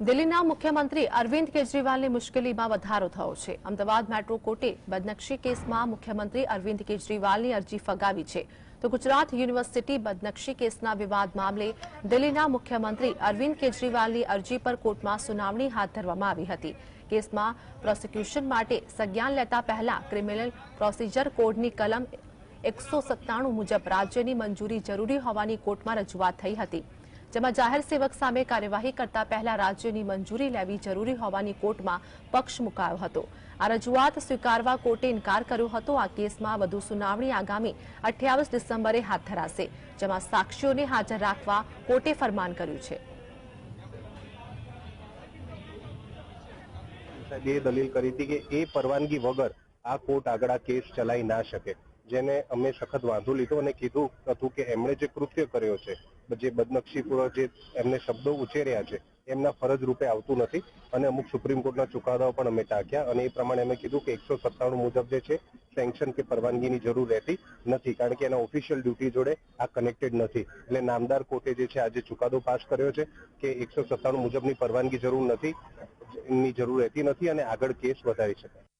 દિલ્હીના મુખ્યમંત્રી અરવિંદ કેજરીવાલની મુશ્કેલીમાં વધારો થયો છે. અમદાવાદ મેટ્રો કોર્ટે બદનક્ષી કેસમાં મુખ્યમંત્રી અરવિંદ કેજરીવાલની અરજી ફગાવી છે. તો ગુજરાત યુનિવર્સિટી બદનક્ષી કેસના વિવાદ મામલે દિલ્હીના મુખ્યમંત્રી અરવિંદ કેજરીવાલની અરજી પર કોર્ટમાં સુનાવણી હાથ ધરવામાં આવી હતી. કેસમાં પ્રોસિક્યુશન માટે સંજ્ઞાન લેતા પહેલા ક્રિમિનલ પ્રોસિજર કોડની કલમ એકસો મુજબ રાજ્યની મંજૂરી જરૂરી હોવાની કોર્ટમાં રજૂઆત થઈ હતી. જેમાં જાહેર સેવક સામે કાર્યવાહી કરતા પહેલા રાજ્યની મંજૂરી લેવી જરૂરી હોવાની કોર્ટમાં પક્ષ મુકાયો હતો. આ રજૂઆત સ્વીકારવા કોર્ટે ઇન્કાર કર્યો હતો. આ કેસમાં વધુ સુનાવણી આગામી અઠ્યાવીસ ડિસેમ્બરે હાથ ધરાશે, જેમાં સાક્ષીઓને હાજર રાખવા કોર્ટે ફરમાન કર્યું છે. સાહેબે દલીલ કરી હતી કે એ પરવાનગી વગર આ કોર્ટ આગળ કેસ ચલાવી ના શકે. જેને અમે સખત વાંધો લીધો અને કીધું હતું કે એમણે જે કૃત્ય કર્યો છે, જે બદનક્ષીપૂર્વક જે એમને શબ્દો ઉછેર્યા છે, એમના ફરજ રૂપે આવતું નથી. અને અમુક સુપ્રીમ કોર્ટના ચુકાદાઓ પણ અમે ટાંક્યા અને એ પ્રમાણે અમે કીધું કે એકસો સત્તાણું મુજબ જે છે સેન્કશન કે પરવાનગીની જરૂર રહેતી નથી, કારણ કે એના ઓફિશિયલ ડ્યુટી જોડે આ કનેક્ટેડ નથી. એટલે નામદાર કોર્ટે જે છે આજે ચુકાદો પાસ કર્યો છે કે એકસો સત્તાણું મુજબની પરવાનગી જરૂર નથી, ની જરૂર રહેતી નથી અને આગળ કેસ વધારી શકાય.